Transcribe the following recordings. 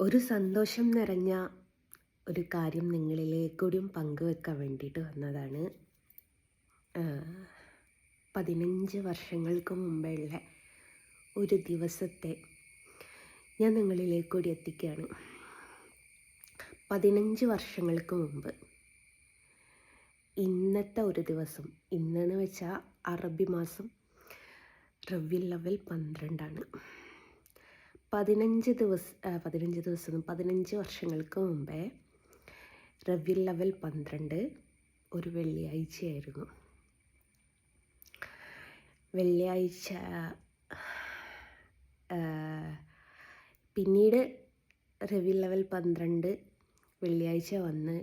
ഒരു സന്തോഷം നിറഞ്ഞ ഒരു കാര്യം നിങ്ങളിലേക്കൂടിയും പങ്കുവെക്കാൻ വേണ്ടിയിട്ട് വന്നതാണ്. പതിനഞ്ച് വർഷങ്ങൾക്ക് മുമ്പുള്ള ഒരു ദിവസത്തെ ഞാൻ നിങ്ങളിലേക്കൂടി എത്തിക്കുകയാണ്. പതിനഞ്ച് വർഷങ്ങൾക്ക് മുമ്പ് ഇന്നത്തെ ഒരു ദിവസം ഇന്നെന്ന് വെച്ചാൽ അറബി മാസം റവ്യുൽ ലെവൽ പന്ത്രണ്ടാണ്. പതിനഞ്ച് ദിവസം പതിനഞ്ച് ദിവസം പതിനഞ്ച് വർഷങ്ങൾക്ക് മുമ്പേ റവ്യൽ ലെവൽ പന്ത്രണ്ട് ഒരു വെള്ളിയാഴ്ചയായിരുന്നു. വെള്ളിയാഴ്ച പിന്നീട് റവ്യൽ ലെവൽ പന്ത്രണ്ട് വെള്ളിയാഴ്ച വന്ന്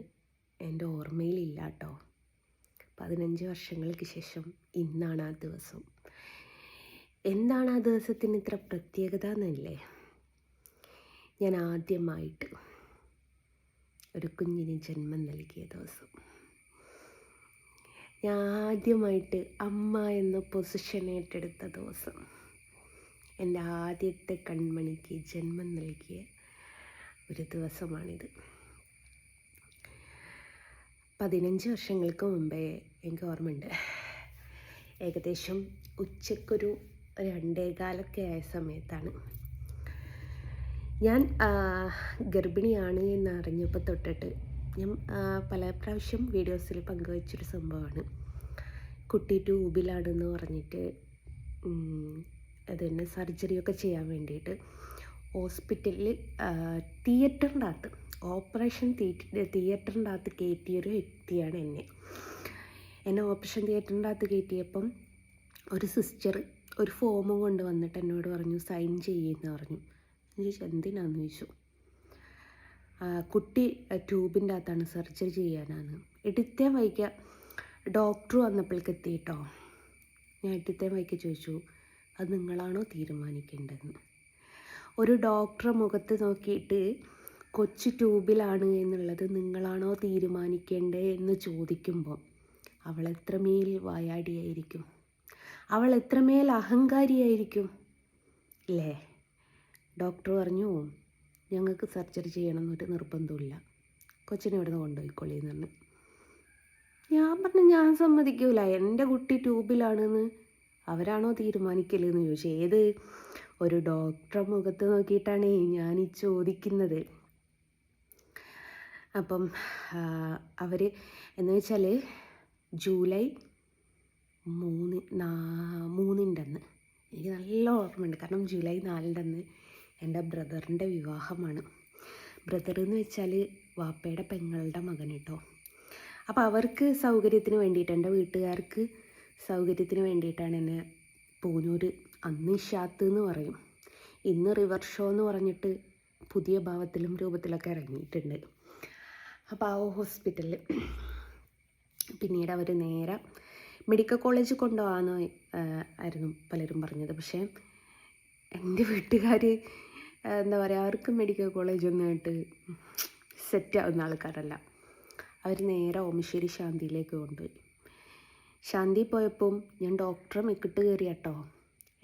എന്റെ ഓർമ്മയിലില്ല കേട്ടോ പതിനഞ്ച് വർഷങ്ങൾക്ക് ശേഷം ഇന്നാണ് ആ ദിവസം. എന്താണ് ആ ദിവസത്തിന് ഇത്ര പ്രത്യേകത എന്നല്ലേ? ഞാൻ ആദ്യമായിട്ട് ഒരു കുഞ്ഞിന് ജന്മം നൽകിയ ദിവസം. ഞാൻ ആദ്യമായിട്ട് അമ്മ എന്ന പൊസിഷൻ ഏറ്റെടുത്ത ദിവസം. എന്റെ ആദ്യത്തെ കൺമണിക്ക് ജന്മം നൽകിയ ഒരു ദിവസമാണിത്. പതിനഞ്ച് വർഷങ്ങൾക്ക് മുമ്പേ എനിക്ക് ഓർമ്മയുണ്ട്. ഏകദേശം ഉച്ചക്കൊരു രണ്ടേകാലൊക്കെ ആയ സമയത്താണ് ഞാൻ ഗർഭിണിയാണ് എന്നറിഞ്ഞപ്പോൾ തൊട്ടിട്ട് ഞാൻ പല പ്രാവശ്യം വീഡിയോസിൽ പങ്കുവച്ചൊരു സംഭവമാണ്. കുട്ടി ട്യൂബിലാണെന്ന് പറഞ്ഞിട്ട് അതന്നെ സർജറിയൊക്കെ ചെയ്യാൻ വേണ്ടിയിട്ട് ഹോസ്പിറ്റലിൽ തിയേറ്ററിന്റെ അകത്ത് ഓപ്പറേഷൻ തിയേറ്ററിന്റെ അകത്ത് കയറ്റിയൊരു വ്യക്തിയാണ് എന്നെ. എന്നെ ഓപ്പറേഷൻ തിയേറ്ററിന്റെ അകത്ത് കയറ്റിയപ്പം ഒരു സിസ്റ്റർ ഒരു ഫോം കൊണ്ട് വന്നിട്ട് എന്നോട് പറഞ്ഞു സൈൻ ചെയ്യുമെന്ന് പറഞ്ഞു. ഞാൻ ചോദിച്ചു എന്തിനാന്ന്? ചോദിച്ചു. കുട്ടി ട്യൂബിന്റെ അകത്താണ് സർജറി ചെയ്യാനാണ്. എടുത്തേ വൈക്ക. ഡോക്ടർ വന്നപ്പോഴേക്ക് എത്തിയിട്ടോ ഞാൻ എടുത്തേ വൈക്ക ചോദിച്ചു അത് നിങ്ങളാണോ തീരുമാനിക്കേണ്ടതെന്ന് ഒരു ഡോക്ടറെ മുഖത്ത് നോക്കിയിട്ട് കൊച്ചു ട്യൂബിലാണ് എന്നുള്ളത് നിങ്ങളാണോ തീരുമാനിക്കേണ്ടത് എന്ന് ചോദിക്കുമ്പോൾ അവൾ എത്രമേൽ വായാടിയായിരിക്കും? അവൾ എത്രമേൽ അഹങ്കാരിയായിരിക്കും? അല്ലേ ഡോക്ടർ പറഞ്ഞു ഞങ്ങൾക്ക് സർജറി ചെയ്യണം എന്നൊരു നിർബന്ധമില്ല കൊച്ചിനെ ഇവിടെ നിന്ന് കൊണ്ടുപോയിക്കൊള്ളി എന്ന് പറഞ്ഞു. ഞാൻ പറഞ്ഞു ഞാൻ സമ്മതിക്കൂല. എന്റെ കുട്ടി ട്യൂബിലാണെന്ന് അവരാണോ തീരുമാനിക്കലെന്ന് ചോദിച്ചു. ഏത്? ഒരു ഡോക്ടറെ മുഖത്ത് നോക്കിയിട്ടാണേ ഞാൻ ഈ ചോദിക്കുന്നത്. അപ്പം അവർ എന്ന് വെച്ചാൽ ജൂലൈ മൂന്ന് നാ മൂന്നിന്റെ അന്ന് എനിക്ക് നല്ല ഓർമ്മയുണ്ട്. കാരണം ജൂലൈ നാലിന്റെ അന്ന് എന്റെ ബ്രദറിന്റെ വിവാഹമാണ്. ബ്രദർ എന്ന് വെച്ചാൽ വാപ്പയുടെ പെങ്ങളുടെ മകൻ കേട്ടോ അപ്പോൾ അവർക്ക് സൗകര്യത്തിന് വേണ്ടിയിട്ട് എന്റെ വീട്ടുകാർക്ക് സൗകര്യത്തിന് വേണ്ടിയിട്ടാണ് എന്നെ പൂനൂർ അന്ന് ഇഷാത്ത് എന്ന് പറയും. ഇന്ന് റിവർ ഷോ എന്ന് പറഞ്ഞിട്ട് പുതിയ ഭാവത്തിലും രൂപത്തിലൊക്കെ ഇറങ്ങിയിട്ടുണ്ട്. അപ്പോൾ ആ ഹോസ്പിറ്റലിൽ പിന്നീട് അവർ നേരെ മെഡിക്കൽ കോളേജ് കൊണ്ടുപോകാമെന്ന് ആയിരുന്നു പലരും പറഞ്ഞത്. പക്ഷേ എന്റെ വീട്ടുകാർ എന്താ പറയുക അവർക്ക് മെഡിക്കൽ കോളേജ് ഒന്നായിട്ട് സെറ്റ് ആവുന്ന ആൾക്കാരല്ല. അവർ നേരെ ഓമശ്ശേരി ശാന്തിയിലേക്ക് കൊണ്ടുപോയി. ശാന്തി പോയപ്പം ഞാൻ ഡോക്ടറെ മെക്കിട്ട് കയറി കേട്ടോ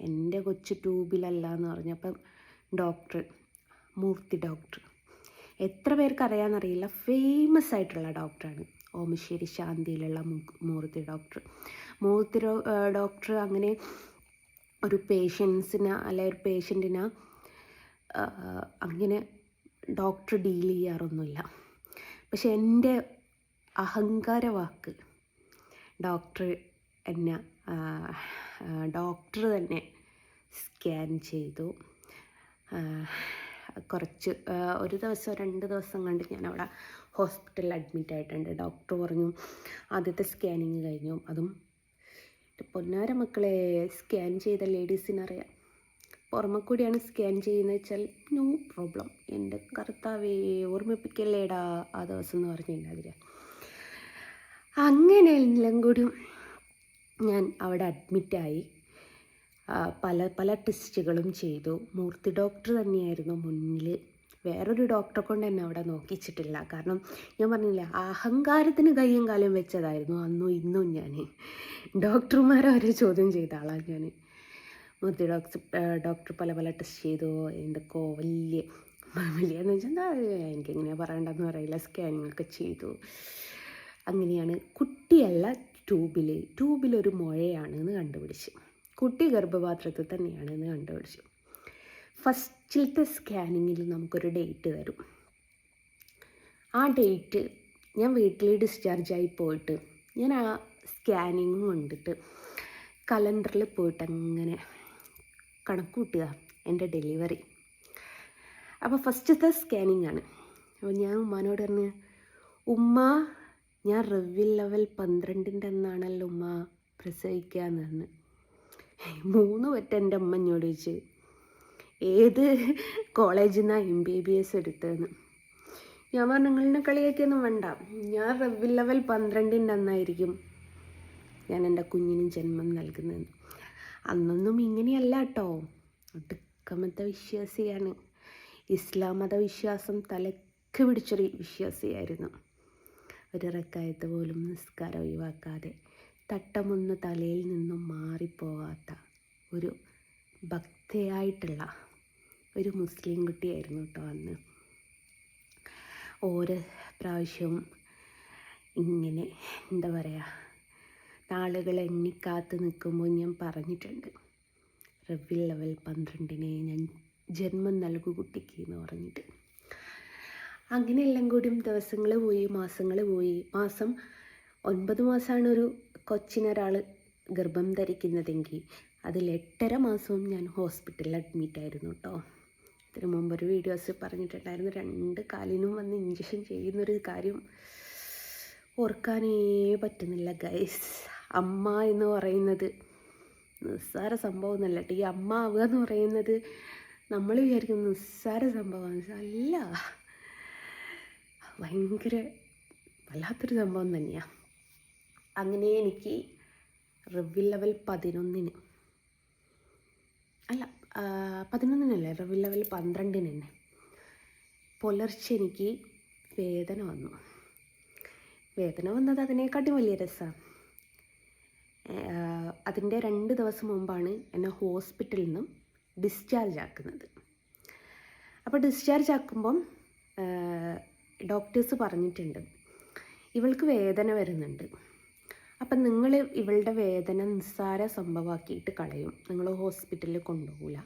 എന്റെ കൊച്ചു ട്യൂബിലല്ല എന്ന് പറഞ്ഞപ്പം ഡോക്ടർ മൂർത്തി ഡോക്ടർ എത്ര പേർക്ക് അറിയാമെന്നറിയില്ല ഫേമസ് ആയിട്ടുള്ള ഡോക്ടറാണ് ഓമശ്ശേരി ശാന്തിയിലുള്ള മൂർത്തി ഡോക്ടർ മൂർത്തി ഡോക്ടർ അങ്ങനെ ഒരു പേഷ്യൻസിന് അല്ലെ ഒരു പേഷ്യന്റിന് അങ്ങനെ ഡോക്ടർ ഡീൽ ചെയ്യാറൊന്നുമില്ല. പക്ഷെ എന്റെ അഹങ്കാര വാക്ക് ഡോക്ടർ എന്നെ ഡോക്ടർ തന്നെ സ്കാൻ ചെയ്തു. കുറച്ച് ഒരു ദിവസം രണ്ട് ദിവസം കണ്ട് ഞാൻ അവിടെ ഹോസ്പിറ്റലിൽ അഡ്മിറ്റ് ആയിട്ടുണ്ട്. ഡോക്ടർ പറഞ്ഞു ആദ്യത്തെ സ്കാനിങ് കഴിഞ്ഞു. അതും പൊന്നാര മക്കളെ സ്കാൻ ചെയ്ത ലേഡീസിനറിയാം. പുറമെ കൂടിയാണ് സ്കാൻ ചെയ്യുന്നത് വെച്ചാൽ നോ പ്രോബ്ലം എന്റെ കർത്താവേ ഓർമ്മിപ്പിക്കല്ലേടാ ആ ദിവസം എന്ന് പറഞ്ഞില്ല അങ്ങനെ എല്ലാം കൂടി ഞാൻ അവിടെ അഡ്മിറ്റായി പല പല ടെസ്റ്റുകളും ചെയ്തു. മൂർത്തി ഡോക്ടർ തന്നെയായിരുന്നു മുന്നിൽ. വേറൊരു ഡോക്ടറെ കൊണ്ട് എന്നെ അവിടെ നോക്കിച്ചിട്ടില്ല. കാരണം ഞാൻ പറഞ്ഞില്ല അഹങ്കാരത്തിന് കയ്യും കാലം വെച്ചതായിരുന്നു. അന്നും ഇന്നും ഞാൻ ഡോക്ടർമാരെ അവരെ ചോദ്യം ചെയ്ത ആളാണ് ഞാൻ മൂർത്തി ഡോക്ടർ ഡോക്ടർ പല പല ടെസ്റ്റ് ചെയ്തു. എന്തൊക്കെയോ വലിയ വലിയെന്ന് വെച്ചാൽ എന്താ എനിക്കെങ്ങനെയാണ് പറയേണ്ടതെന്ന് അറിയില്ല. സ്കാനിങ് ഒക്കെ ചെയ്തു. അങ്ങനെയാണ്. കുട്ടിയല്ല ട്യൂബിൽ ട്യൂബിലൊരു മുഴയാണെന്ന് കണ്ടുപിടിച്ചു. കുട്ടി ഗർഭപാത്രത്തിൽ തന്നെയാണെന്ന് കണ്ടുപിടിച്ചു. ഫസ്റ്റിലത്തെ സ്കാനിങ്ങിൽ നമുക്കൊരു ഡേറ്റ് തരും ആ ഡേറ്റ് ഞാൻ വീട്ടിൽ ഡിസ്ചാർജായി പോയിട്ട് ഞാൻ ആ സ്കാനിങ് കൊണ്ടിട്ട് കലണ്ടറിൽ പോയിട്ട് അങ്ങനെ കണക്ക് കൂട്ടുക എന്റെ ഡെലിവറി. അപ്പോൾ ഫസ്റ്റത്തെ സ്കാനിങ് ആണ്. അപ്പോൾ ഞാൻ ഉമ്മാനോട് പറഞ്ഞു ഉമ്മ ഞാൻ റിവ്യൽ ലെവൽ പന്ത്രണ്ടിന്റെ അന്നാണല്ലോ ഉമ്മ പ്രസവിക്കുക എന്ന് മൂന്ന് പറ്റ എന്റെ അമ്മ എന്നോട് ചോദിച്ചു ഏത് കോളേജിൽ നിന്നാണ് എം ബി ബി എസ് എടുത്തതെന്ന്? ഞാൻ പറഞ്ഞു നിങ്ങളിനെ കളിയാക്കിയൊന്നും വേണ്ട. ഞാൻ റിവ്യൽ ലെവൽ പന്ത്രണ്ടിന്റെ അന്നായിരിക്കും ഞാൻ എന്റെ കുഞ്ഞിന് ജന്മം നൽകുന്നത് അന്നൊന്നും ഇങ്ങനെയല്ല കേട്ടോ അടുക്കമത്തെ വിശ്വാസിയാണ്. ഇസ്ലാം മതവിശ്വാസം തലക്ക് പിടിച്ചൊരു വിശ്വാസിയായിരുന്നു. ഒരു റക്കായത്ത് പോലും നിസ്കാരം ഒഴിവാക്കാതെ തട്ടമൊന്ന് തലയിൽ നിന്നും മാറിപ്പോകാത്ത ഒരു ഭക്തയായിട്ടുള്ള ഒരു മുസ്ലിം കുട്ടിയായിരുന്നു കേട്ടോ അന്ന്. ഓരോ പ്രാവശ്യവും ഇങ്ങനെ എന്താ പറയുക നാളുകൾ എണ്ണിക്കാത്ത് നിൽക്കുമ്പോൾ ഞാൻ പറഞ്ഞിട്ടുണ്ട് റബ്ബിൽ ലെവൽ പന്ത്രണ്ടിനെ ഞാൻ ജന്മം നൽകു കുട്ടിക്ക് എന്ന് പറഞ്ഞിട്ട്. അങ്ങനെ എല്ലാം കൂടിയും ദിവസങ്ങൾ പോയി മാസങ്ങൾ പോയി. മാസം ഒൻപത് മാസമാണ് ഒരു കൊച്ചിനൊരാൾ ഗർഭം ധരിക്കുന്നതെങ്കിൽ അതിൽ എട്ടര മാസവും ഞാൻ ഹോസ്പിറ്റലിൽ അഡ്മിറ്റ് ആയിരുന്നു കേട്ടോ. ഇതിനു ഒരു വീഡിയോസ് പറഞ്ഞിട്ടുണ്ടായിരുന്നു രണ്ട് കാലിനും വന്ന് ഇഞ്ചക്ഷൻ ചെയ്യുന്നൊരു കാര്യം ഓർക്കാനേ പറ്റുന്നില്ല ഗൈസ് അമ്മ എന്ന് പറയുന്നത്. നിസ്സാര സംഭവം കേട്ടോ ഈ അമ്മ ആവുക എന്ന് പറയുന്നത് നമ്മൾ വിചാരിക്കും നിസ്സാര സംഭവമാണ്. അല്ല. ഭയങ്കര വല്ലാത്തൊരു സംഭവം തന്നെയാണ് അങ്ങനെ എനിക്ക് റിവ്യൽ ലെവൽ പതിനൊന്നിന്. അല്ല പതിനൊന്നിനല്ല? റിവ്യൽ ലെവൽ പന്ത്രണ്ടിന് തന്നെ പുലർച്ചെ എനിക്ക് വേദന വന്നു. വേദന വന്നത് അതിനേക്കാട്ടും വലിയ രസമാണ് അതിന്റെ രണ്ട് ദിവസം മുമ്പാണ് എന്നെ ഹോസ്പിറ്റലിൽ നിന്നും ഡിസ്ചാർജ് ആക്കുന്നത്. അപ്പോൾ ഡിസ്ചാർജ് ആക്കുമ്പം ഡോക്ടേഴ്സ് പറഞ്ഞിട്ടുണ്ട് ഇവൾക്ക് വേദന വരുന്നുണ്ട്. അപ്പം നിങ്ങൾ ഇവളുടെ വേദന നിസ്സാര സംഭവമാക്കിയിട്ട് കളയും. നിങ്ങൾ ഹോസ്പിറ്റലിൽ കൊണ്ടുപോകില്ല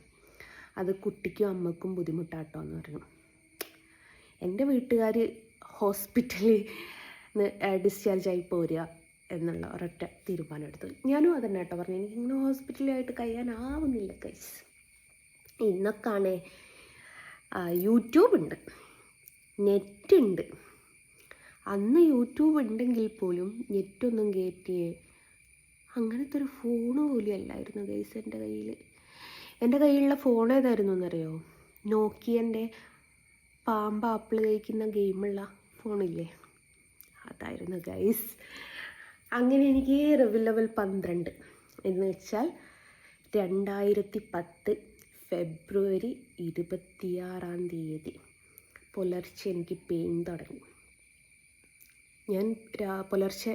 അത് കുട്ടിക്കും അമ്മക്കും ബുദ്ധിമുട്ടാട്ടോ എന്ന് പറഞ്ഞു. എന്റെ വീട്ടുകാർ ഹോസ്പിറ്റലിൽ ഡിസ്ചാർജ് ആയി പോരുക. എന്നുള്ള ഒരൊറ്റ തീരുമാനം എടുത്തു ഞാനും അതന്നെ കേട്ടോ പറഞ്ഞു. എനിക്ക് ഇങ്ങനെ ഹോസ്പിറ്റലായിട്ട് കഴിയാനാവുന്നില്ല കൈസ് ഇന്നൊക്കാണേ യൂട്യൂബ് ഉണ്ട്. നെറ്റ് ഉണ്ട്. അന്ന് യൂട്യൂബ് ഉണ്ടെങ്കിൽ പോലും നെറ്റൊന്നും കയറ്റിയേ അങ്ങനത്തെ ഒരു ഫോൺ പോലും അല്ലായിരുന്നു ഗൈസ് എന്റെ കയ്യിൽ എന്റെ കയ്യിലുള്ള ഫോൺ ഏതായിരുന്നു എന്നറിയോ? നോക്കിയന്റെ പാമ്പ് ആപ്പിൾ കഴിക്കുന്ന ഗെയിമുള്ള ഫോണില്ലേ അതായിരുന്നു ഗൈസ് അങ്ങനെ എനിക്ക് റിവിൽ ലെവൽ പന്ത്രണ്ട്. എന്ന് വെച്ചാൽ രണ്ടായിരത്തി പത്ത് ഫെബ്രുവരി ഇരുപത്തിയാറാം തീയതി പുലർച്ചെ എനിക്ക് പെയിൻ തുടങ്ങി. ഞാൻ പുലർച്ചെ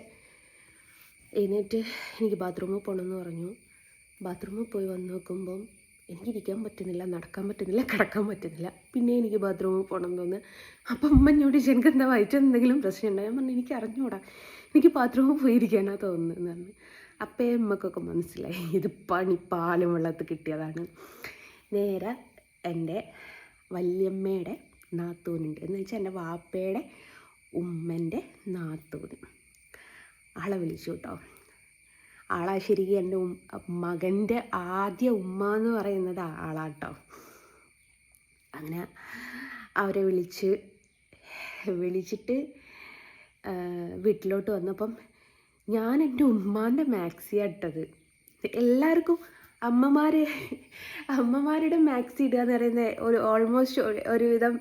എഴുന്നേറ്റ് എനിക്ക് ബാത്റൂമിൽ പോകണമെന്ന് പറഞ്ഞു. ബാത്റൂമിൽ പോയി വന്ന് നോക്കുമ്പം എനിക്ക് ഇരിക്കാൻ പറ്റുന്നില്ല നടക്കാൻ പറ്റുന്നില്ല കിടക്കാൻ പറ്റുന്നില്ല. പിന്നെ എനിക്ക് ബാത്റൂമിൽ പോകണം തോന്നുന്നു. അപ്പം അമ്മ ചോദിച്ചു, എനിക്ക് എന്താ വയറ്റിൽ എന്തെങ്കിലും പ്രശ്നം ഉണ്ടായി പറഞ്ഞു എനിക്ക് അറിഞ്ഞൂടാ. എനിക്ക് ബാത്റൂമിൽ പോയിരിക്കാനാ തോന്നുന്നത് എന്ന് പറഞ്ഞു. അപ്പേ അമ്മക്കൊക്കെ മനസ്സിലായി. ഇത് പണി പാലും വെള്ളത്ത് കിട്ടിയതാണ്. നേരെ എന്റെ വല്യമ്മയുടെ നാത്തൂനുണ്ട്. എന്ന് വെച്ചാൽ എന്റെ വാപ്പയുടെ ഉമ്മന്റെ നാത്തൂന് ആളെ വിളിച്ചു കേട്ടോ. ആളാ ശരിക്കും എന്റെ മകന്റെ ആദ്യ ഉമ്മ എന്ന് പറയുന്നത് ആളാട്ടോ. അങ്ങനെ അവരെ വിളിച്ച് വിളിച്ചിട്ട് വീട്ടിലോട്ട് വന്നപ്പം ഞാൻ എന്റെ ഉമ്മാന്റെ മാക്സി എല്ലാവർക്കും അമ്മമാരെ അമ്മമാരുടെ മാക്സി ഇടുക എന്ന് പറയുന്നത് ഒരു ഓൾമോസ്റ്റ് ഒരുവിധം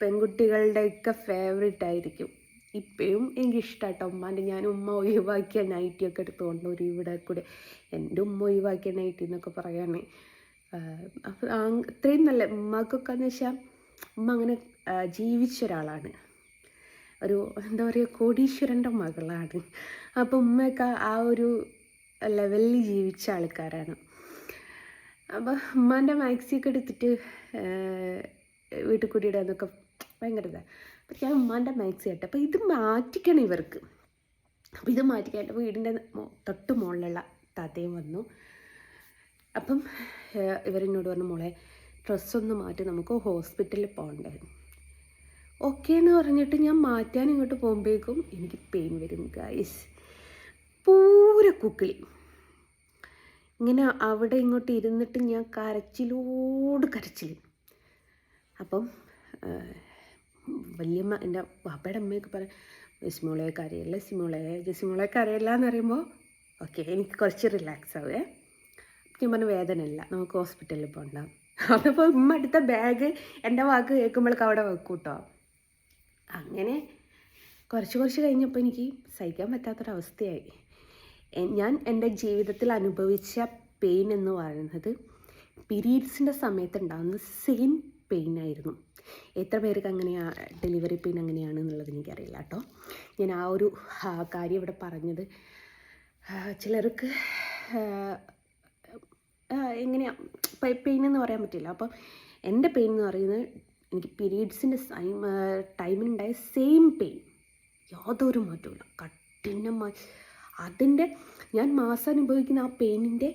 പെൺകുട്ടികളുടെയൊക്കെ ഫേവറേറ്റ് ആയിരിക്കും. ഇപ്പോഴും എനിക്കിഷ്ടമാട്ടോ ഉമ്മാന്റെ ഞാൻ ഉമ്മ ഒഴിവാക്കിയ നൈറ്റിയൊക്കെ എടുത്തുകൊണ്ട് ഒരു ഇവിടെ കൂടെ. എന്റെ ഉമ്മ ഒഴിവാക്കിയ നൈറ്റി എന്നൊക്കെ പറയാണ്. അപ്പോൾ അത്രയും നല്ല ഉമ്മക്കൊക്കെ എന്ന് വെച്ചാൽ ഉമ്മ അങ്ങനെ ജീവിച്ച ഒരാളാണ് ഒരു എന്താ പറയുക കോടീശ്വരന്റെ മകളാണ്. അപ്പോൾ ഉമ്മയൊക്കെ ആ ഒരു ലെവലിൽ ജീവിച്ച ആൾക്കാരാണ്. അപ്പോൾ ഉമ്മാന്റെ മാക്സിയൊക്കെ എടുത്തിട്ട് വീട്ടിൽ കൂടിയിടാന്നൊക്കെ ഭയങ്കര ഇതാണ് അപ്പം ഞാൻ ഉമ്മാന്റെ മാക്സി ആട്ടെ അപ്പോൾ ഇത് മാറ്റിക്കണം ഇവർക്ക്. അപ്പോൾ ഇത് മാറ്റിക്കായിട്ട് വീടിന്റെ തൊട്ട് മുകളിലുള്ള താത്തയും വന്നു. അപ്പം ഇവരെന്നോട് പറഞ്ഞു മോളെ ഡ്രസ്സൊന്ന് മാറ്റി. നമുക്ക് ഹോസ്പിറ്റലിൽ പോകണ്ടേ ഓക്കെ എന്ന് പറഞ്ഞിട്ട് ഞാൻ മാറ്റാൻ ഇങ്ങോട്ട് പോകുമ്പോഴേക്കും എനിക്ക് പെയിൻ വരും ഗൈസ് പൂര കുക്കിളി. ഇങ്ങനെ അവിടെ ഇങ്ങോട്ട് ഇരുന്നിട്ട് ഞാൻ കരച്ചിലോട് കരച്ചിൽ അപ്പം വല്യമ്മ എന്റെ പാപ്പയുടെ അമ്മയൊക്കെ പറയും ജസിമോളെ അറിയില്ല സിമോളെ ജസിമോളെ അറിയില്ല എന്ന് പറയുമ്പോൾ ഓക്കെ എനിക്ക് കുറച്ച് റിലാക്സ് ആവേ. ഞാൻ പറഞ്ഞു വേദനയില്ല നമുക്ക് ഹോസ്പിറ്റലിൽ പോകണ്ട അപ്പോൾ ഉമ്മ എടുത്ത ബാഗ് എന്റെ വാക്ക് കേൾക്കുമ്പോഴേക്ക് അവിടെ വെക്കും കേട്ടോ അങ്ങനെ കുറച്ച് കുറച്ച് കഴിഞ്ഞപ്പോൾ എനിക്ക് സഹിക്കാൻ പറ്റാത്തൊരവസ്ഥയായി. ഞാൻ എന്റെ ജീവിതത്തിൽ അനുഭവിച്ച പെയിൻ എന്ന് പറയുന്നത് പീരീഡ്സിന്റെ സമയത്ത് ഉണ്ടാകുന്ന സെയിം പെയിൻ ആയിരുന്നു. എത്ര പേർക്ക് അങ്ങനെയാണ് ഡെലിവറി പെയിൻ അങ്ങനെയാണ് എന്നുള്ളത് എനിക്കറിയില്ല കേട്ടോ. ഞാൻ ആ ഒരു കാര്യം ഇവിടെ പറഞ്ഞത് ചിലർക്ക് എങ്ങനെയാണ് പെയിൻ എന്ന് പറയാൻ പറ്റില്ല. അപ്പം എന്റെ പെയിൻ എന്ന് പറയുന്നത് എനിക്ക് പീരീഡ്സിന്റെ സൈം ടൈമിനുണ്ടായ സെയിം പെയിൻ യാതൊരു മാറ്റമില്ല കഠിനമായി. അതിന്റെ ഞാൻ മാസം അനുഭവിക്കുന്ന ആ പെയിനിന്റെ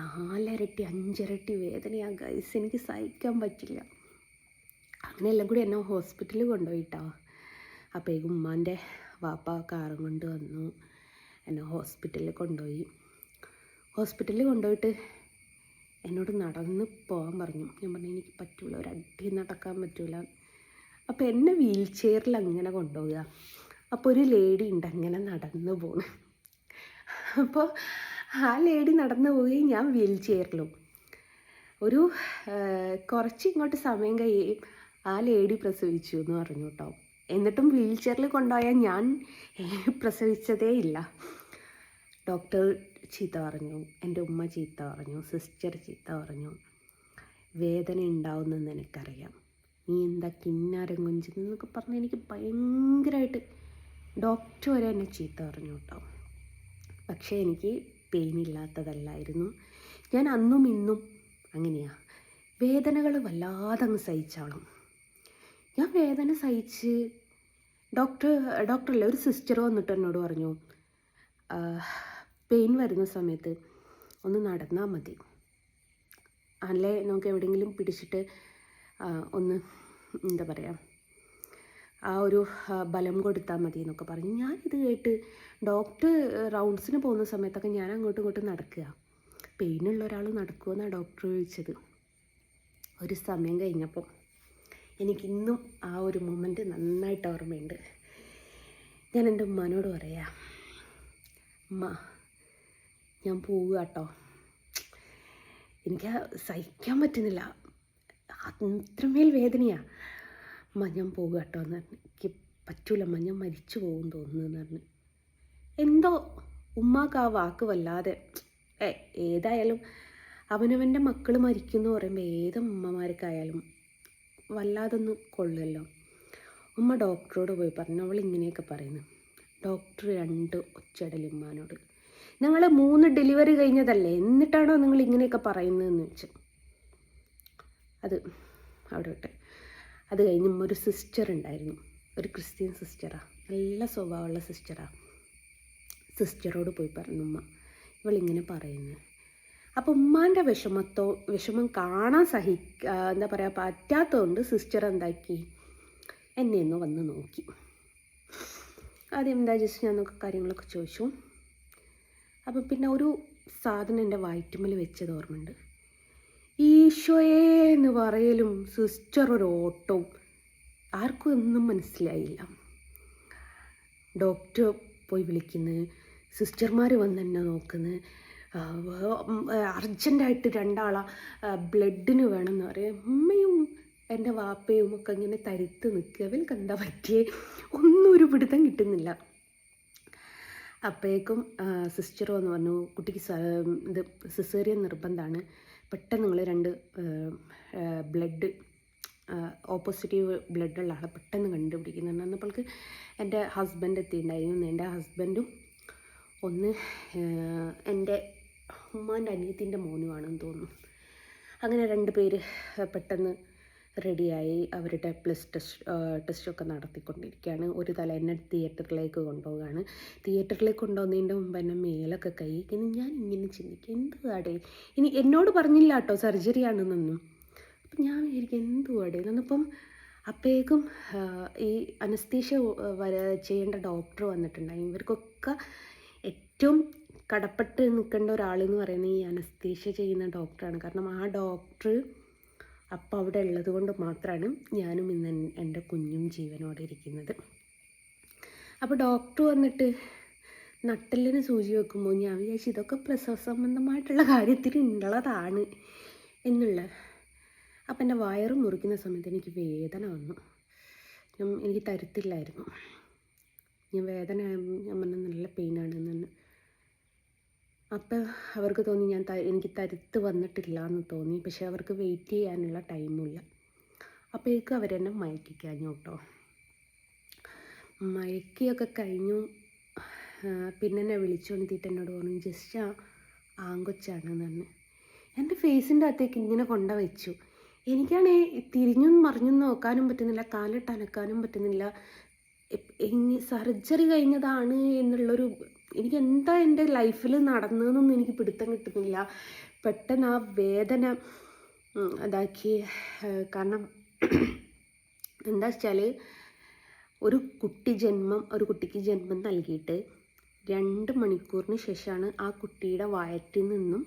നാലരട്ടി അഞ്ചരട്ടി വേദനയാണ് ഗൈസ് എനിക്ക് സഹിക്കാൻ പറ്റില്ല. അങ്ങനെ കൂടി എന്നെ ഹോസ്പിറ്റലിൽ കൊണ്ടുപോയിട്ടാ. അപ്പോഴേക്കും ഉമ്മാന്റെ വാപ്പ കാറും കൊണ്ട് വന്നു. എന്നെ ഹോസ്പിറ്റലിൽ കൊണ്ടുപോയി. ഹോസ്പിറ്റലിൽ കൊണ്ടുപോയിട്ട് എന്നോട് നടന്ന് പോകാൻ പറഞ്ഞു. ഞാൻ പറഞ്ഞു എനിക്ക് പറ്റൂല ഒരടി നടക്കാൻ പറ്റൂല. അപ്പോൾ എന്നെ വീൽ ചെയറിൽ അങ്ങനെ കൊണ്ടുപോവുക. അപ്പോൾ ഒരു ലേഡി ഉണ്ട് അങ്ങനെ നടന്നു പോണ്. അപ്പോൾ ആ ലേഡി നടന്നു പോയി ഞാൻ വീൽ ചെയറിലും ഒരു കുറച്ച് ഇങ്ങോട്ട് സമയം കഴിയും. ആ ലേഡി പ്രസവിച്ചു എന്ന് പറഞ്ഞു കേട്ടോ. എന്നിട്ടും വീൽ ചെയറിൽ കൊണ്ടുപോയാൽ ഞാൻ പ്രസവിച്ചതേ ഇല്ല. ഡോക്ടർ ചീത്ത പറഞ്ഞു എന്റെ ഉമ്മ ചീത്ത പറഞ്ഞു സിസ്റ്റർ ചീത്ത പറഞ്ഞു വേദന ഉണ്ടാവുന്നെന്ന് എനിക്കറിയാം നീ എന്താ കിന്നാരം കൊഞ്ചെന്നൊക്കെ പറഞ്ഞ് എനിക്ക് ഭയങ്കരമായിട്ട് ഡോക്ടർ വരെ എന്നെ ചീത്ത പറഞ്ഞു കേട്ടോ. പക്ഷേ എനിക്ക് പെയിൻ ഇല്ലാത്തതല്ലായിരുന്നു. ഞാൻ അന്നും ഇന്നും അങ്ങനെയാ. വേദനകൾ വല്ലാതെ അങ്ങ് സഹിച്ചാളും. ഞാൻ വേദന സഹിച്ച് ഡോക്ടർ ഡോക്ടറല്ലേ ഒരു സിസ്റ്റർ വന്നിട്ട് എന്നോട് പറഞ്ഞു പെയിൻ വരുന്ന സമയത്ത് ഒന്ന് നടന്നാൽ മതി. അല്ലേ നമുക്ക് എവിടെയെങ്കിലും പിടിച്ചിട്ട് ഒന്ന് എന്താ പറയുക ആ ഒരു ബലം കൊടുത്താൽ മതി എന്നൊക്കെ പറഞ്ഞു. ഞാനിത് കേട്ട് ഡോക്ടർ റൗണ്ട്സിന് പോകുന്ന സമയത്തൊക്കെ ഞാൻ അങ്ങോട്ടും ഇങ്ങോട്ടും നടക്കുക. പെയിനുള്ള ഒരാൾ നടക്കുമെന്നാണ് ഡോക്ടർ ചോദിച്ചത്. ഒരു സമയം കഴിഞ്ഞപ്പോൾ എനിക്കിന്നും ആ ഒരു മൊമെന്റ് നന്നായിട്ട് ഓർമ്മയുണ്ട്. ഞാൻ എന്റെ ഉമ്മാനോട് പറയാ അമ്മ ഞാൻ പോവുക കേട്ടോ എനിക്ക് സഹിക്കാൻ പറ്റുന്നില്ല. അത്രമേൽ വേദനയാണ് അമ്മ ഞാൻ പോവുക കേട്ടോ എന്ന് പറഞ്ഞു എനിക്ക് പറ്റൂല അമ്മ ഞാൻ മരിച്ചു പോകും തോന്നുന്നു പറഞ്ഞു. എന്തോ ഉമ്മാക്ക് ആ വാക്ക് വല്ലാതെ ഏതായാലും അവനവന്റെ മക്കൾ മരിക്കുന്നു പറയുമ്പോൾ ഏത് ഉമ്മമാർക്കായാലും വല്ലാതൊന്ന് കൊള്ളുമല്ലോ ഉമ്മ ഡോക്ടറോട് പോയി പറഞ്ഞു അവൾ ഇങ്ങനെയൊക്കെ പറയുന്നു. ഡോക്ടർ രണ്ട് ഒച്ചടൽ ഉമ്മാനോട് ഞങ്ങൾ മൂന്ന് ഡെലിവറി കഴിഞ്ഞതല്ലേ എന്നിട്ടാണോ നിങ്ങൾ ഇങ്ങനെയൊക്കെ പറയുന്നതെന്ന് വെച്ചു അത് അവിടെ വിട്ടെ അത് കഴിഞ്ഞ് ഒരു സിസ്റ്റർ ഉണ്ടായിരുന്നു. ഒരു ക്രിസ്ത്യൻ സിസ്റ്ററാണ് നല്ല സ്വഭാവമുള്ള സിസ്റ്ററാണ് സിസ്റ്ററോട് പോയി പറഞ്ഞു ഉമ്മ ഇവളിങ്ങനെ പറയുന്നു. അപ്പോൾ ഉമ്മാന്റെ വിഷമത്തോ വിഷമം കാണാൻ സഹി എന്താ പറയുക പറ്റാത്തതുകൊണ്ട് സിസ്റ്റർ എന്താക്കി? എന്നെ ഒന്ന് വന്ന് നോക്കി. ആദ്യം എന്താ ജസ്റ്റ് ഞാൻ നോക്കി കാര്യങ്ങളൊക്കെ ചോദിച്ചു. അപ്പം പിന്നെ ഒരു സാധനം എന്റെ വയറ്റുമ്മൽ വെച്ചത് ഓർമ്മയുണ്ട്. ഈശോയെ എന്ന് പറയലും സിസ്റ്റർ ഒരു ഓട്ടവും ആർക്കും ഒന്നും മനസ്സിലായില്ല. ഡോക്ടർ പോയി വിളിക്കുന്നു. സിസ്റ്റർമാർ വന്ന് എന്നെ നോക്കുന്നു. അർജന്റായിട്ട് രണ്ടാളാ ബ്ലഡിന് വേണമെന്ന് പറയും. ഉമ്മയും എന്റെ വാപ്പയും ഒക്കെ ഇങ്ങനെ തരുത്ത് നിൽക്കുക. അവർക്ക് എന്താ പറ്റിയേ? ഒന്നും ഒരു പിടുത്തം കിട്ടുന്നില്ല. അപ്പോഴേക്കും സിസ്റ്റർ എന്ന് പറഞ്ഞു കുട്ടിക്ക് ഇത് സിസേറിയൻ നിർബന്ധമാണ്. പെട്ടെന്ന് നിങ്ങൾ രണ്ട് ബ്ലഡ് ഓപ്പോസിറ്റീവ് ബ്ലഡുള്ള ആളെ പെട്ടെന്ന് കണ്ടുപിടിക്കുന്നുണ്ട് അന്നപ്പോൾക്ക് എന്റെ ഹസ്ബൻഡ് എത്തിയിട്ടുണ്ടായിരുന്നു. എന്റെ ഹസ്ബൻഡും ഒന്ന് എന്റെ ഉമ്മാന്റെ അനിയത്തിന്റെ മോനുമാണെന്ന് തോന്നുന്നു. അങ്ങനെ രണ്ട് പേര് പെട്ടെന്ന് റെഡിയായി. അവരുടെ പ്ലസ് ടെസ്റ്റ് ടെസ്റ്റൊക്കെ നടത്തിക്കൊണ്ടിരിക്കുകയാണ്. ഒരു തല എന്നെ തിയേറ്ററിലേക്ക് കൊണ്ടുപോവുകയാണ്. തിയേറ്ററിലേക്ക് കൊണ്ടുപോകുന്നതിന്റെ മുമ്പ് എന്നെ മേലൊക്കെ കൈ ഇനി ഞാൻ ഇങ്ങനെ ചിന്തിക്കും എന്തുവാടേ? ഇനി എന്നോട് പറഞ്ഞില്ല കേട്ടോ സർജറി ആണെന്നൊന്നും. അപ്പം ഞാൻ വിചാരിക്കും എന്തുവാടേ? എന്നപ്പം അപ്പോഴേക്കും ഈ അനസ്തീഷ്യ വര ചെയ്യേണ്ട ഡോക്ടർ വന്നിട്ടുണ്ടായി. ഇവർക്കൊക്കെ ഏറ്റവും കടപ്പെട്ട് നിൽക്കേണ്ട ഒരാളെന്ന് പറയുന്നത് ഈ അനസ്തീഷ്യ ചെയ്യുന്ന ഡോക്ടറാണ്. കാരണം ആ ഡോക്ടർ അപ്പം അവിടെ ഉള്ളത് കൊണ്ട് മാത്രമാണ് ഞാനും ഇന്ന് എന്റെ കുഞ്ഞും ജീവനോടെ ഇരിക്കുന്നത്. അപ്പോൾ ഡോക്ടർ വന്നിട്ട് നട്ടലിന് സൂചി വെക്കുമ്പോൾ ഞാൻ വിചാരിച്ചു ഇതൊക്കെ പ്രസവ സംബന്ധമായിട്ടുള്ള കാര്യത്തിൽ ഉള്ളതാണ് എന്നുള്ള. അപ്പം എന്റെ വയറ് മുറിക്കുന്ന സമയത്ത് എനിക്ക് വേദന വന്നു. ഞാൻ എനിക്ക് തരുത്തില്ലായിരുന്നു. ഞാൻ വേദന ഞാൻ പറഞ്ഞ നല്ല പെയിനാണ് എന്ന് അപ്പോൾ അവർക്ക് തോന്നി ഞാൻ എനിക്ക് തരുത്ത് വന്നിട്ടില്ല എന്ന് തോന്നി. പക്ഷേ അവർക്ക് വെയിറ്റ് ചെയ്യാനുള്ള ടൈമില്ല അപ്പോഴേക്കും അവരെന്നെ മയക്കിക്കഴിഞ്ഞു കേട്ടോ മയക്കിയൊക്കെ കഴിഞ്ഞു. പിന്നെ എന്നെ വിളിച്ചുകൊണ്ടിട്ട് എന്നോട് പറഞ്ഞു ജസ്റ്റ് ആ ആങ്കൊച്ചാണെന്ന് പറഞ്ഞു. എന്റെ ഫേസിന്റെ അകത്തേക്ക് ഇങ്ങനെ കൊണ്ട വെച്ചു. എനിക്കാണേ തിരിഞ്ഞും മറിഞ്ഞും നോക്കാനും പറ്റുന്നില്ല കാലിട്ട് അനക്കാനും പറ്റുന്നില്ല. സർജറി കഴിഞ്ഞതാണ് എന്നുള്ളൊരു എനിക്ക് എന്താ എന്റെ ലൈഫിൽ നടന്നതെന്നൊന്നും എനിക്ക് പിടുത്തം കിട്ടുന്നില്ല. പെട്ടെന്ന് ആ വേദന അതാക്കി കാരണം എന്താ വെച്ചാൽ ഒരു കുട്ടി ജന്മം ഒരു കുട്ടിക്ക് ജന്മം നൽകിയിട്ട് രണ്ട് മണിക്കൂറിന് ശേഷമാണ് ആ കുട്ടിയുടെ വയറ്റിൽ നിന്നും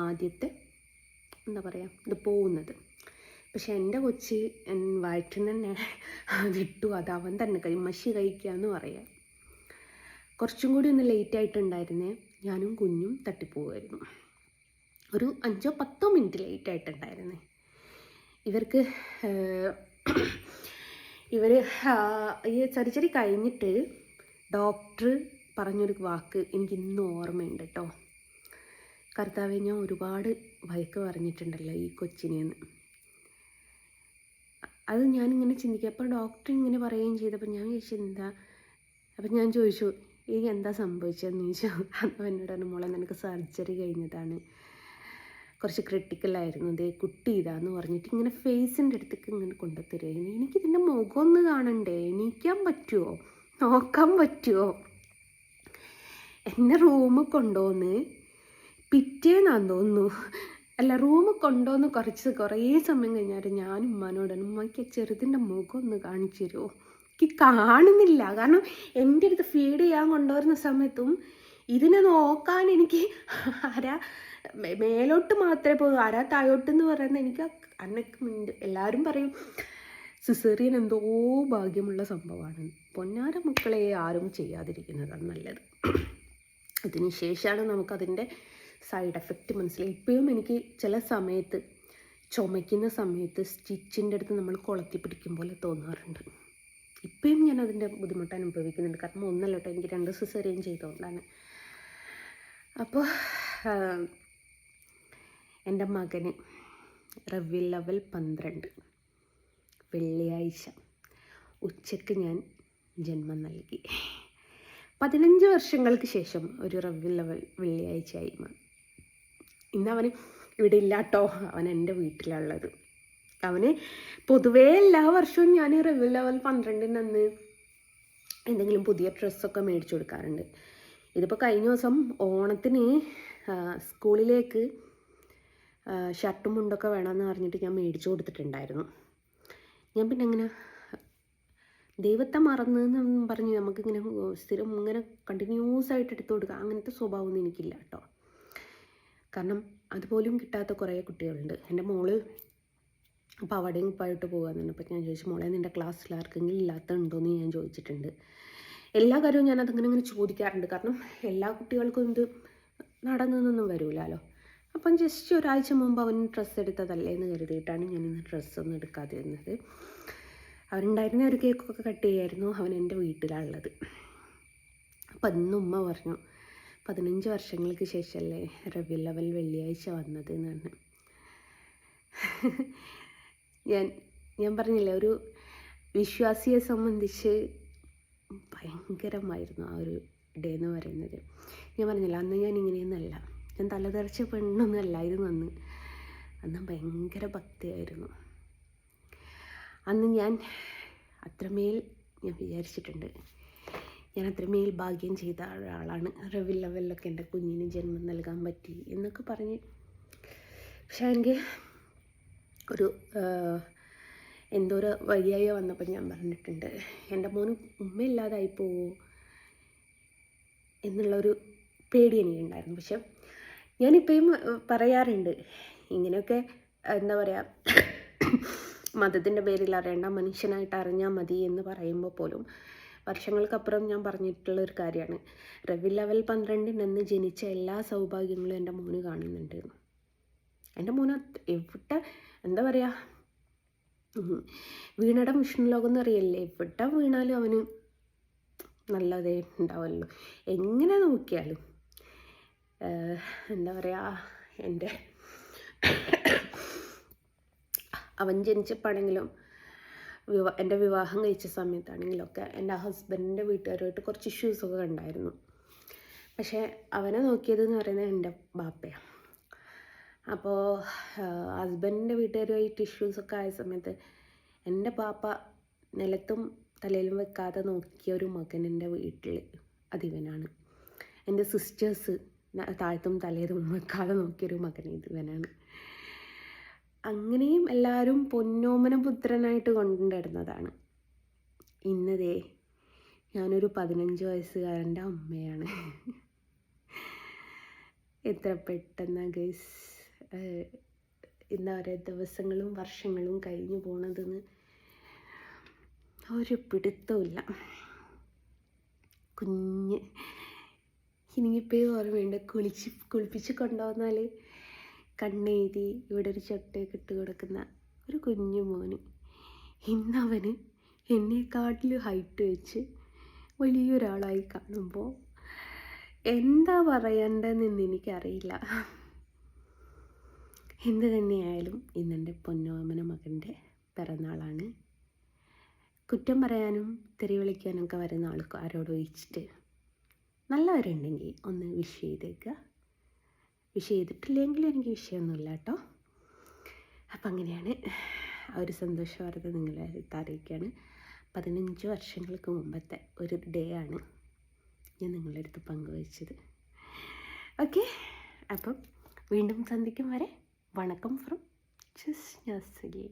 ആദ്യത്തെ എന്താ പറയുക ഇത് പോകുന്നത്. പക്ഷെ എന്റെ കൊച്ച് വയറ്റിൽ തന്നെ വിട്ടു. അത് അവൻ തന്നെ കഴി മഷി കഴിക്കുക എന്ന് പറയാം. കുറച്ചും കൂടി ഒന്ന് ലേറ്റ് ആയിട്ടുണ്ടായിരുന്നേ. ഞാനും കുഞ്ഞും തട്ടിപ്പോവായിരുന്നു. ഒരു അഞ്ചോ പത്തോ മിനിറ്റ് ലേറ്റ് ആയിട്ടുണ്ടായിരുന്നേ. ഇവർക്ക് ഇവർ ഈ സർജറി കഴിഞ്ഞിട്ട് ഡോക്ടർ പറഞ്ഞൊരു വാക്ക് എനിക്ക് ഇന്നും ഓർമ്മയുണ്ട് കേട്ടോ കർത്താവെ ഞാൻ ഒരുപാട് വയക്ക് പറഞ്ഞിട്ടുണ്ടല്ലോ ഈ കൊച്ചിനെന്ന്. അത് ഞാനിങ്ങനെ ചിന്തിക്കുക അപ്പോൾ ഡോക്ടർ ഇങ്ങനെ പറയുകയും ചെയ്തപ്പോൾ ഞാൻ ചോദിച്ചെന്താ അപ്പം ഞാൻ ചോദിച്ചു എനിക്ക് എന്താ സംഭവിച്ചതെന്ന് ചോദിച്ചു. അപ്പോൾ എന്നോട് പറഞ്ഞു മോളെ നിനക്ക് സർജറി കഴിഞ്ഞതാണ്. കുറച്ച് ക്രിട്ടിക്കലായിരുന്നു ദേ കുട്ടി ഇതാന്ന് പറഞ്ഞിട്ട് ഇങ്ങനെ ഫേസിന്റെ അടുത്തേക്ക് ഇങ്ങനെ കൊണ്ടുത്തരുമായിരുന്നു എനിക്കിതിന്റെ മുഖം ഒന്ന് കാണണ്ടേ? എണീക്കാൻ പറ്റുമോ നോക്കാൻ പറ്റുമോ എന്നെ റൂമിൽ കൊണ്ടുവന്ന് പിറ്റേന്നാന്ന് തോന്നുന്നു. അല്ല റൂമിൽ കൊണ്ടുവന്ന് കുറച്ച് കുറേ സമയം കഴിഞ്ഞാൽ ഞാൻ ഉമ്മാനോട് ഉമ്മയ്ക്ക് ചെറുതിന്റെ മുഖം ഒന്ന് കാണിച്ചു തരുമോ എനിക്ക് കാണുന്നില്ല. കാരണം എന്റെ അടുത്ത് ഫീഡ് ചെയ്യാൻ കൊണ്ടുവരുന്ന സമയത്തും ഇതിനെ നോക്കാൻ എനിക്ക് മേ- മേലോട്ട് മാത്രമേ പോകൂ. ആരാ താഴോട്ട് എന്ന് പറയുന്നത് എനിക്ക് അന്നക്ക് എല്ലാവരും പറയും സിസേറിയൻ എന്തോ ഭാഗ്യമുള്ള സംഭവമാണ്. പൊന്നാര മക്കളെ ആരും ചെയ്യാതിരിക്കുന്നതാണ് നല്ലത്. അതിന് ശേഷമാണ് നമുക്കതിന്റെ സൈഡ് എഫക്റ്റ് മനസ്സിലായി. ഇപ്പോഴും എനിക്ക് ചില സമയത്ത് ചുമയ്ക്കുന്ന സമയത്ത് സ്റ്റിച്ചിന്റെ അടുത്ത് നമ്മൾ കൊളത്തി പിടിക്കും പോലെ തോന്നാറുണ്ട്. ഇപ്പോഴും ഞാൻ അതിന്റെ ബുദ്ധിമുട്ട് അനുഭവിക്കുന്നുണ്ട്. കാരണം ഒന്നല്ല കേട്ടോ എനിക്ക് രണ്ട് സിസറിയും ചെയ്തുകൊണ്ടാണ് അപ്പോൾ എന്റെ മകന് റവി ലെവൽ പന്ത്രണ്ട് വെള്ളിയാഴ്ച ഉച്ചയ്ക്ക് ഞാൻ ജന്മം നൽകി. പതിനഞ്ച് വർഷങ്ങൾക്ക് ശേഷം ഒരു റവ്യൂ ലെവൽ വെള്ളിയാഴ്ചയായി ഇന്ന് അവന് ഇവിടെ ഇല്ലാട്ടോ അവൻ എന്റെ വീട്ടിലുള്ളത് അവന്. പൊതുവേ എല്ലാ വർഷവും ഞാൻ റവ്യൽ ലെവൽ പന്ത്രണ്ടിന് എന്തെങ്കിലും പുതിയ ഡ്രസ്സൊക്കെ മേടിച്ചു കൊടുക്കാറുണ്ട്. ഇതിപ്പോൾ കഴിഞ്ഞ ദിവസം ഓണത്തിന് സ്കൂളിലേക്ക് ഷർട്ടും മുണ്ടൊക്കെ വേണമെന്ന് പറഞ്ഞിട്ട് ഞാൻ മേടിച്ചു കൊടുത്തിട്ടുണ്ടായിരുന്നു. ഞാൻ പിന്നെ അങ്ങനെ ദൈവത്തെ മറന്ന് എന്നും പറഞ്ഞ് നമുക്കിങ്ങനെ സ്ഥിരം ഇങ്ങനെ കണ്ടിന്യൂസ് ആയിട്ട് എടുത്തു കൊടുക്കുക അങ്ങനത്തെ സ്വഭാവമൊന്നും എനിക്കില്ല കേട്ടോ. കാരണം അതുപോലും കിട്ടാത്ത കുറേ കുട്ടികളുണ്ട്. എന്റെ മോൾ അപ്പോൾ അവിടെയും കുപ്പായിട്ട് പോകാമെന്നു അപ്പോൾ ഞാൻ ചോദിച്ചു മോളെ നിന്റെ ക്ലാസ്സിൽ ആർക്കെങ്കിലും ഇല്ലാത്തതുണ്ടോയെന്ന് ഞാൻ ചോദിച്ചിട്ടുണ്ട്. എല്ലാ കാര്യവും ഞാൻ അതങ്ങനെ ഇങ്ങനെ ചോദിക്കാറുണ്ട്. കാരണം എല്ലാ കുട്ടികൾക്കും ഇത് നടന്നൊന്നും വരില്ലല്ലോ അപ്പം ജസ്റ്റ് ഒരാഴ്ച മുമ്പ് അവൻ ഡ്രസ്സ് എടുത്തതല്ലേ എന്ന് കരുതിയിട്ടാണ് ഞാൻ ഇന്ന് ഡ്രസ്സൊന്നും എടുക്കാതിരുന്നത്. അവനുണ്ടായിരുന്ന ഒരു കേക്കൊക്കെ കട്ട് ചെയ്യായിരുന്നു അവൻ എന്റെ വീട്ടിലാണുള്ളത് അപ്പം അന്ന് ഉമ്മ പറഞ്ഞു പതിനഞ്ച് വർഷങ്ങൾക്ക് ശേഷമല്ലേ റബി ലെവൽ വെള്ളിയാഴ്ച വന്നത് എന്ന് പറഞ്ഞു. ഞാൻ ഞാൻ പറഞ്ഞില്ലേ ഒരു വിശ്വാസിയെ സംബന്ധിച്ച് ഭയങ്കരമായിരുന്നു ആ ഒരു ഡേ എന്ന് പറയുന്നത്. ഞാൻ പറഞ്ഞില്ല അന്ന് ഞാൻ ഇങ്ങനെയൊന്നല്ല. ഞാൻ തലതെറിച്ച പെണ്ണൊന്നും അല്ലായിരുന്നു അന്ന്. അന്ന് ഭയങ്കര ഭക്തിയായിരുന്നു. അന്ന് ഞാൻ അത്രമേൽ ഞാൻ വിചാരിച്ചിട്ടുണ്ട് ഞാൻ അത്രമേൽ ഭാഗ്യം ചെയ്ത ഒരാളാണ്. റവി ലെവലിലൊക്കെ എന്റെ കുഞ്ഞിന് ജന്മം നൽകാൻ പറ്റി എന്നൊക്കെ പറഞ്ഞ്. പക്ഷേ എനിക്ക് ഒരു എന്തോ ഒരു വഴിയായി വന്നപ്പോൾ ഞാൻ പറഞ്ഞിട്ടുണ്ട്. എന്റെ മോന് ഉമ്മയില്ലാതായി പോവോ? എന്നുള്ളൊരു പേടി എനിക്കുണ്ടായിരുന്നു. പക്ഷെ ഞാനിപ്പോഴും പറയാറുണ്ട്. ഇങ്ങനെയൊക്കെ എന്താ പറയുക മതത്തിന്റെ പേരിൽ അറിയേണ്ട മനുഷ്യനായിട്ട് അറിഞ്ഞാൽ മതി എന്ന് പറയുമ്പോൾ പോലും വർഷങ്ങൾക്കപ്പുറം ഞാൻ പറഞ്ഞിട്ടുള്ള ഒരു കാര്യമാണ്. റവി ലെവൽ പന്ത്രണ്ടിനെന്ന് ജനിച്ച എല്ലാ സൗഭാഗ്യങ്ങളും എന്റെ മോന് കാണുന്നുണ്ട്. എന്റെ മോനെ എവിടെ എന്താ പറയുക വീണയുടെ മിഷൻ ലോകം എന്ന് അറിയില്ലേ എവിടെ വീണാലും അവന് നല്ലതേ ഉണ്ടാവുമല്ലോ. എങ്ങനെ നോക്കിയാലും എന്താ പറയുക എന്റെ അവൻ ജനിച്ചപ്പോഴാണെങ്കിലും വിവാ എന്റെ വിവാഹം കഴിച്ച സമയത്താണെങ്കിലൊക്കെ എന്റെ ഹസ്ബൻഡിന്റെ വീട്ടുകാരുമായിട്ട് കുറച്ച് ഇഷ്യൂസൊക്കെ ഉണ്ടായിരുന്നു പക്ഷേ അവനെ നോക്കിയത് എന്ന് പറയുന്നത് എന്റെ ബാപ്പയാണ്. അപ്പോൾ ഹസ്ബൻഡിന്റെ വീട്ടുകാരുമായിട്ട് ഇഷ്യൂസൊക്കെ ആയ സമയത്ത് എന്റെ പാപ്പ നിലത്തും തലയിലും വെക്കാതെ നോക്കിയ ഒരു മകൻ എന്റെ വീട്ടിൽ അതിവനാണ്. എന്റെ സിസ്റ്റേഴ്സ് താഴത്തും തലയിലും വെക്കാതെ നോക്കിയൊരു മകൻ ഇതുവനാണ്. അങ്ങനെയും എല്ലാവരും പൊന്നോമന പുത്രനായിട്ട് കൊണ്ടുവരുന്നതാണ്. ഇന്നതേ ഞാനൊരു പതിനഞ്ച് വയസ്സുകാരന്റെ അമ്മയാണ്. എത്ര പെട്ടെന്ന് ഗൈസ് എന്താ പറയുക ദിവസങ്ങളും വർഷങ്ങളും കഴിഞ്ഞു പോണതെന്ന് ഒരു പിടുത്തമില്ല കുഞ്ഞ്. എനിക്കിപ്പോൾ ഓർമ്മയുണ്ട് കുളിച്ച് കുളിപ്പിച്ച് കൊണ്ടുവന്നാൽ കണ്ണെഴുതി ഇവിടെ ഒരു ചൊട്ടയൊക്കെ ഇട്ട് കൊടുക്കുന്ന ഒരു കുഞ്ഞു മോന്. ഇന്നവന് എന്നെക്കാട്ടിലും ഹൈറ്റ് വെച്ച് വലിയൊരാളായി കാണുമ്പോൾ എന്താ പറയേണ്ടതെന്ന് എനിക്കറിയില്ല. എന്ത് തന്നെയായാലും ഇന്നെന്റെ പൊന്നോമന മകന്റെ പിറന്നാളാണ്. കുറ്റം പറയാനും തെറി വിളിക്കാനൊക്കെ വരുന്ന ആൾക്കാരോട് ചോദിച്ചിട്ട് നല്ലവരുണ്ടെങ്കിൽ ഒന്ന് വിഷ് ചെയ്തേക്കുക. വിഷ് ചെയ്തിട്ടില്ലെങ്കിൽ എനിക്ക് വിഷയമൊന്നുമില്ല കേട്ടോ. അപ്പം അങ്ങനെയാണ് ആ ഒരു സന്തോഷ വാർത്ത നിങ്ങളെ അറിയിക്കുകയാണ് പതിനഞ്ച് വർഷങ്ങൾക്ക് മുമ്പത്തെ ഒരു ഡേ ആണ് ഞാൻ നിങ്ങളുടെ അടുത്ത് പങ്കുവച്ചത്. ഓക്കെ അപ്പം വീണ്ടും സന്ധിക്കും വരെ வணக்கம் ஃப்ரம் கிருஷ்ணாசிலே